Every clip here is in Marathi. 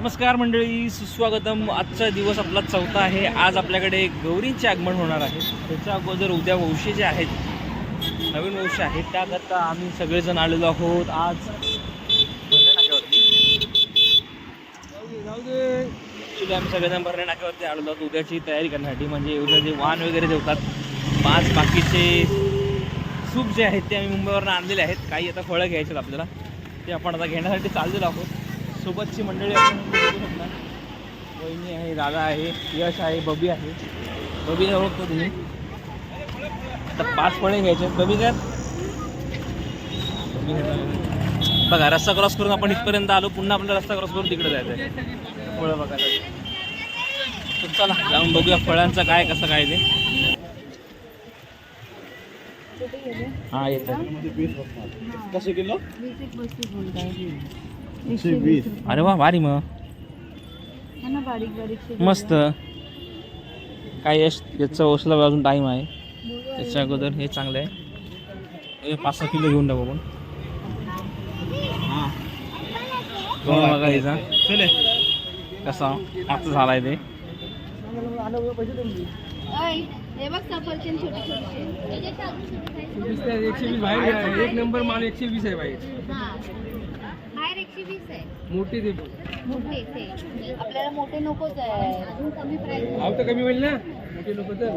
नमस्कार मंडळी सुस्वागतम. आजचा दिवस आपला चौथा आहे. आज आपल्याकडे गौरींचे आगमन होणार आहे. त्याच्या अगोदर उद्या वंशी जे आहेत नवीन वंश आहेत त्याकरता आम्ही सगळेजण आलेलो आहोत. आज उद्या आम्ही सगळेजण भरण्या नाक्यावरती आलेलो आहोत. उद्याची तयारी करण्यासाठी म्हणजे उद्या जे वाहन वगैरे जेवतात पाच बाकीचे सूप जे आहेत ते आम्ही मुंबईवरून आणलेले आहेत. काही आता फळं घ्यायचे आहेत आपल्याला ते आपण आता घेण्यासाठी चाललेलो आहोत. सोबतची मंडळी आपण बघू शकता. वहिनी आहे दादा आहे यश आहे बबी आहे. बबीला ओळखतो तुम्ही. आता पाच फळे घ्यायचे. आहेत. बबी काय बबी? बघा. रस्ता क्रॉस करून आपण इथपर्यंत आलो. पुन्हा आपल्याला रस्ता क्रॉस करून तिकडे जायचं आहे फळं बघायला तर चला जाऊन बघूया फळांचं काय कसं काय ते. हा येतं कसे किलो अरे वा भारी मग. बारीक बारीक मस्त. काय यश याचा ओसला अजून टाईम आहे. त्याच्या अगोदर हे चांगलं आहे हे पाच सहा किलो घेऊन टाकू आपण. दोन बघा याचा. कसा मस्त झाला आहे ते हे बघ सफरचंद छोटे छोटे एकशे वीस बाहेर एक नंबर माल एकशे वीस आहे बाहेर बाहेर एकशे वीस आहे. मोठी ते. आपल्याला मोठे नकोच आहे. अजून कमी प्राइस भाव तर कमी होईल ना? मोठे तर.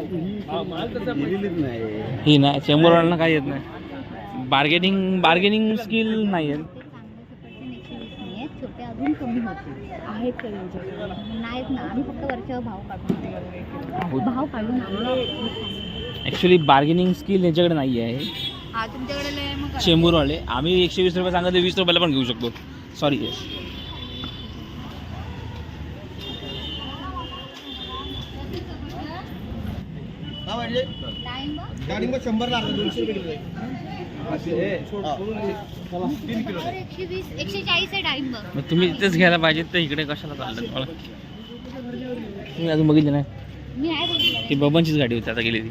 हा, माल तसा पण. ही ना चेंबूरवाल्यांना काही येत नाही. बार्गेनिंग बार्गेनिंग स्किल नाही आहे. छोटे अजून कमी होते आहेत का नाहीत ना. आम्ही फक्त वरच्यावर भाव काढून भाव काढून ॲक्च्युली बार्गेनिंग स्किल याच्याकडे नाही आहे. चेंबूरवाले आम्ही एकशे वीस रुपये सांगितले वीस रुपयाला पण घेऊ शकतो. सॉरी यश डाळिंब? बरं, एकशे वीस एकशे चाळीस आहे. डाळिंब मग तुम्ही इथेच घ्यायला पाहिजे तर इकडे कशाला चाललं? मला तुम्ही अजून बघितलं नाही? मी आहे बघितलं. ती बबनचीच गाडी होती आता गेली ती.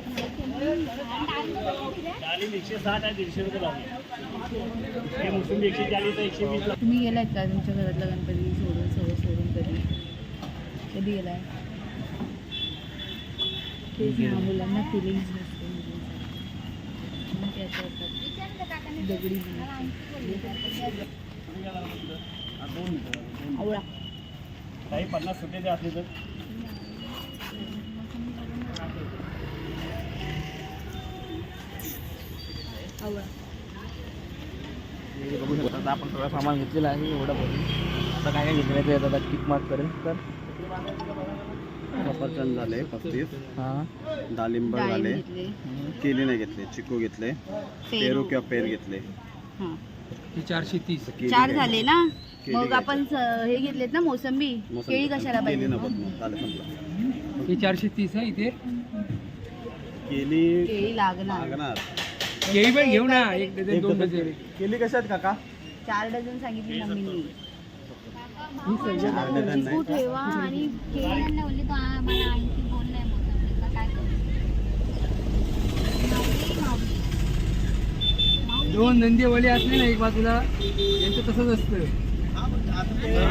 औषध गाडी तुम्ही गेलात का तुमच्या घरातला गणपती सोडून सगळं सोडून कधी? कधी गेलाय? तेच ना मुलांना फिलिंग्स नसते असतात. दगडी आवळा काही पन्नास सुट्टे असले तर. आता आपण सगळं सामान घेतलेलं आहे एवढं बघून आता काय काय घेतलेलं आहे ते आता टिक मार्क करेल तर सफरचंद झाले पस्तीस. हां. डाळिंब झाले. घेतले. केली नाही घेतले चिकू घेतले. पेरू. किंवा पेर घेतले. हां. चारशे तीस. चार. झाले ना? मग. आपण हे घेतलेत ना मोसंबी? मोसंबी. केळी कशाला केली पाहिजे? ही चारशे तीस आहे इथे. केली केळी लागणार. लागणार. केळी पण घेऊ ना एक डझन दोन डझन केली. कशात काका? चार डझन सांगितली मम्मीनी. ठेवा आणि केळी बोलली तो मला आणखी बोललाय मोसंबीचा काय करू? दोन नंदीवाले असले ना एक बाजूला यांचं तसंच असतं.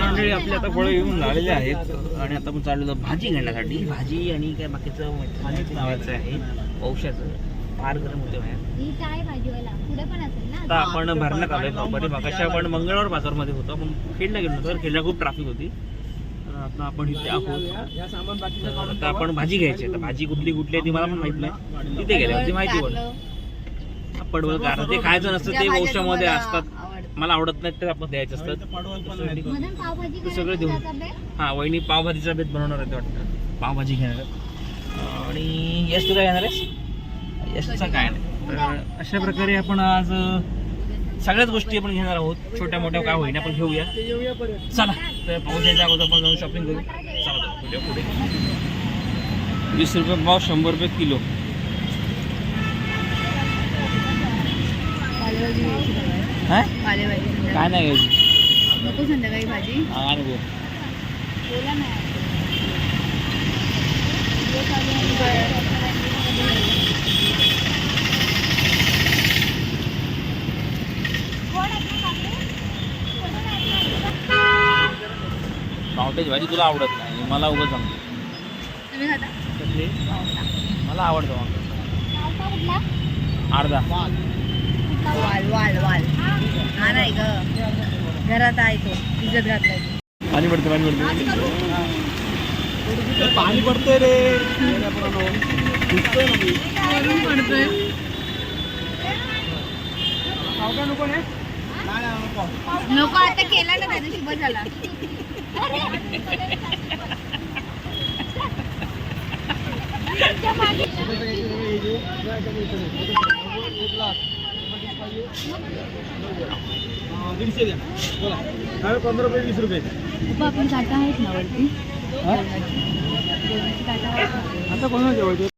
मंडळी आपले आता फळं घेऊन झालेले आहेत. आणि आता आपण चाललेलो भाजी घेण्यासाठी. भाजी आणि काय बाकीचं नावाचं आहे. औषधाचं फार गरम होते बाहेर. ही काय भाजीवाला. पुढे पण असेल ना? आता आपण भरण्यात आलोय प्रॉपर्टी मगाशी आपण मंगळवार बाजारमध्ये होतो. आपण खेडला गेलो तर खेडला खूप ट्रॅफिक होती. तर आता आपण इथे आहोत. या सामान बाकीचं तर आता आपण भाजी घ्यायची आहे. तर भाजी कुठली कुठली आहे ती मला पण माहीत नाही. तिथे गेल्यावरती माहिती पडेल. पडवळ कारण ते खायचं नसतं ते वंशामध्ये असतात. मला आवडत नाहीत तर आपण द्यायचे असतात. ते सगळं करायची देऊन. हा वहिनी पावभाजीचा बेत बनवणार आहे ते वाटतं. पावभाजी घेणार. आणि यश तू काय घेणार आहेस? यशचा काय नाही. तर अशा प्रकारे आपण आज सगळ्याच गोष्टी आपण घेणार आहोत. छोट्या मोठ्या काय होईना आपण घेऊया. चला तर पाऊस यायच्या अगोदर आपण जाऊन शॉपिंग करू. चला तर, पुढे पुढे. वीस रुपये पाव शंभर रुपये किलो. हा? काय नाही घ्यायची. नको संध्याकाळी भाजी. हा बोल. पावट्याची भाजी तुला आवडत नाही मला उगं सांगतो तुम्ही खाता? मला आवडतं अर्धा. वाल. वाल वाल हा. नाही ग. घरात आहे तो. घातलाय. पाणी पडतं पाणी पडतं. पाणी पडतंय रे. पडतोय नको आता केला ना त्या दिवशी बस झाला. दीडशे द्या बोला पंधरा रुपये वीस रुपये आपली काटा आहेत ना वरती? जेवणाची जेवणाची काटा आहेत ना. आता कोणाला जेवायचं?